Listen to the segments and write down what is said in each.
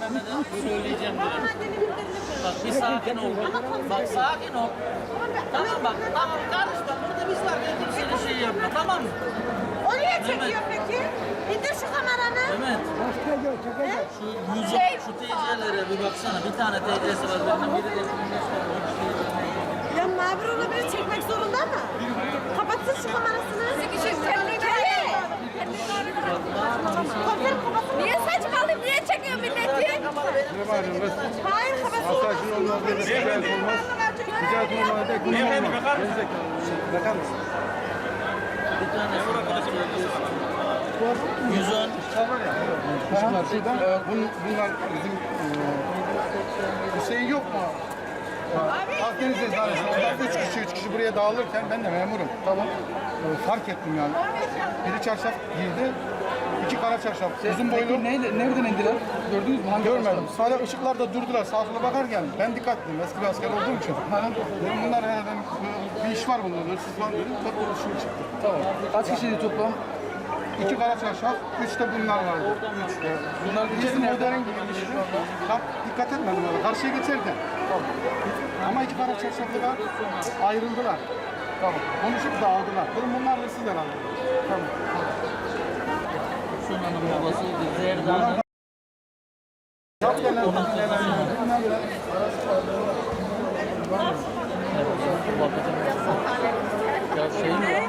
Ben Mehmet'e söyleyeceğim. Bak bir sakin ol. Bak sakin ol. Tamam bak tamam karışma. Burada biz var. Kimsenin şey yapma tamam mı? O niye çekiyor peki? İndir şu kameranı. Mehmet şu yüzü şu teyzelere bir baksana. Bir tane teyzesi var. Benim biri de Ya Mabir onu biri çekmek zorunda mı? Kapatsın şu kamerasını. Sıkışık kendine Komiserim kapatsın. Niye saçmalıyorsun? Niye çekiyor milleti? Hayır kapatsın. Masajın olmaz, ticaret olmaz. Ticaret olmaz, ekonomi olmaz. Bakar mısın? bir tanesi. 110. Kuşlar şuradan, e, bun- bunlar bizim e, Hüseyin yok mu? Ya, Akdeniz Eczanesi'nde onlar üç kişi, üç kişi buraya dağılırken ben de memurum. Tamam. E, fark ettim yani. Biri çarşaf giydi, iki kara çarşaf. Uzun boylu. Neyle, nereden indiler? Gördünüz mü? Hangi Görmedim. Sadece ışıklarda durdular. Sağa sola bakarken ben dikkatliyim. Eski bir asker olduğum için. Dedim bunlar herhalde bir iş var bunlarda. Hırsız var dedim. Orada şimdi çıktı. Tamam. Kaç kişiydi toplam? İki kara çarşaf, üç de bunlar vardı. Üç. Bunlar İkisi modern gibi bir şey. Tam dikkat etmedim. Karşıya geçerken. Ama iki kara çarşaflılar ayrıldılar. Tamam. Konuşup dağıldılar. Dedim bunlar hırsız herhalde. Tamam. Sunan'ın babası Zerda'nın Yap gelen bunlar göre ya şey mi?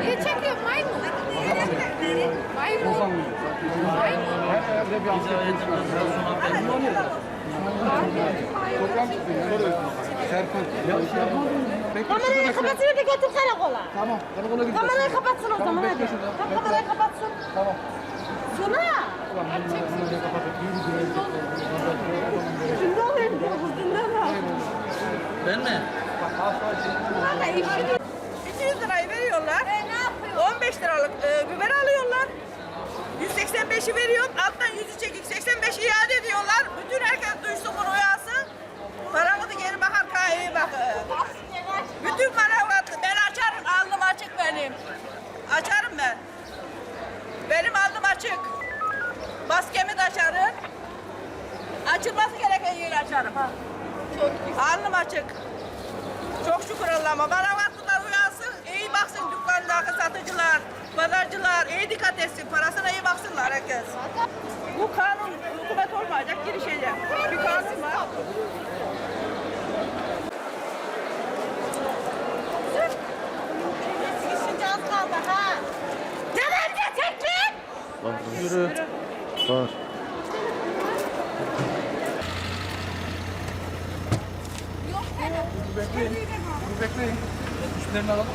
Niye çekiyor maymun? Maymun. Maymun. Her yerde bir asker. Program çıktı. Serkan. Kamerayı kapatsın götür karakola. Tamam. Karakola gideceğiz. Kamerayı kapatsın o zaman hadi. Tamam, kamerayı kapatsın. Tamam. Suna. Şimdi olayım. Kızından al. Ben mi? Kanka işini 200 lirayı veriyorlar. E ne yapıyor? 15 liralık e, biber alıyorlar. 185'i veriyorum. Alttan 100'ü çekip 85'i iade ediyorlar. Bütün herkes duysun bunu uyansın. Paramızı geri bakar kahveye bakın. Bütün paravatı ben açarım. Alnım açık benim. Açarım ben. Benim alnım açık. Maskemi de açarım. Açılması gereken yeri açarım. Ha. Alnım açık. Çok şükür Allah'ıma. Karavatlılar uyansın, iyi baksın dükkandaki satıcılar, pazarcılar, iyi dikkat etsin. Parasına iyi baksınlar herkes. Bu kanun hükümet olmayacak, girişecek. Bir kanun var. Nerede teklif? Var. Bekleyin. Dur bekleyin. Üstlerini alalım.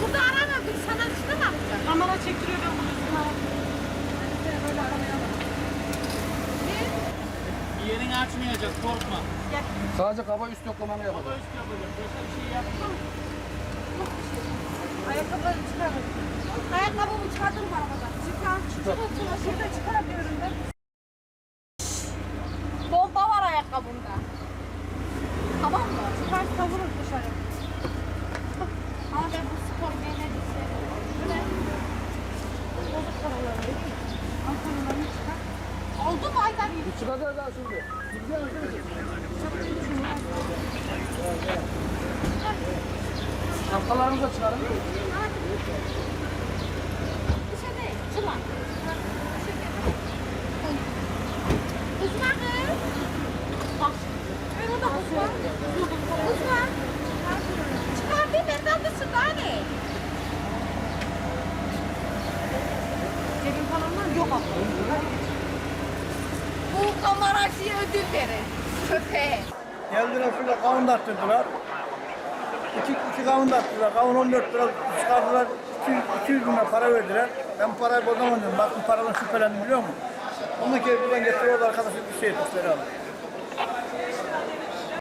Burada aramadık. Sana üstüne mi atacak? Kamera çektiriyor ben bunu üstüne alayım. Bir yerini açmayacak korkma. Sadece kaba üst yoklamanı yapalım. Ayakkabıları çıkarın. Ayakkabımı çıkardım arabadan? Çıkar. Çıkar. Çıkar. Şurada çıkarabiliyorum ben. Bomba var ayakkabımda. Tamam mı? Çıkar savurur dışarı. Ama ben bu spor beğenmedim. Böyle. Bozuk paraları. Antrenörünü çıkar. Oldu mu Aydan? Çıkacağız daha şimdi. Şapkalarınızı da çıkarın. Dışarı. Çıma. Kızma kız. Bak. Öyle bak kızma. Kızma. Çıkar bir benden dışında hani. Cebim falan var. Yok abla. Bu kameracıya ödül verin. Köpeğe. Geldiler şurada kavun da attırdılar. İki, iki kavun da attılar. Kavun 14 lira çıkardılar. 200, 200 bin lira para verdiler. Ben parayı bozamadım. Bak bu paradan şüphelendim biliyor musun? Onu ki buradan getiriyorlar arkadaşı bir şey etmişler abi.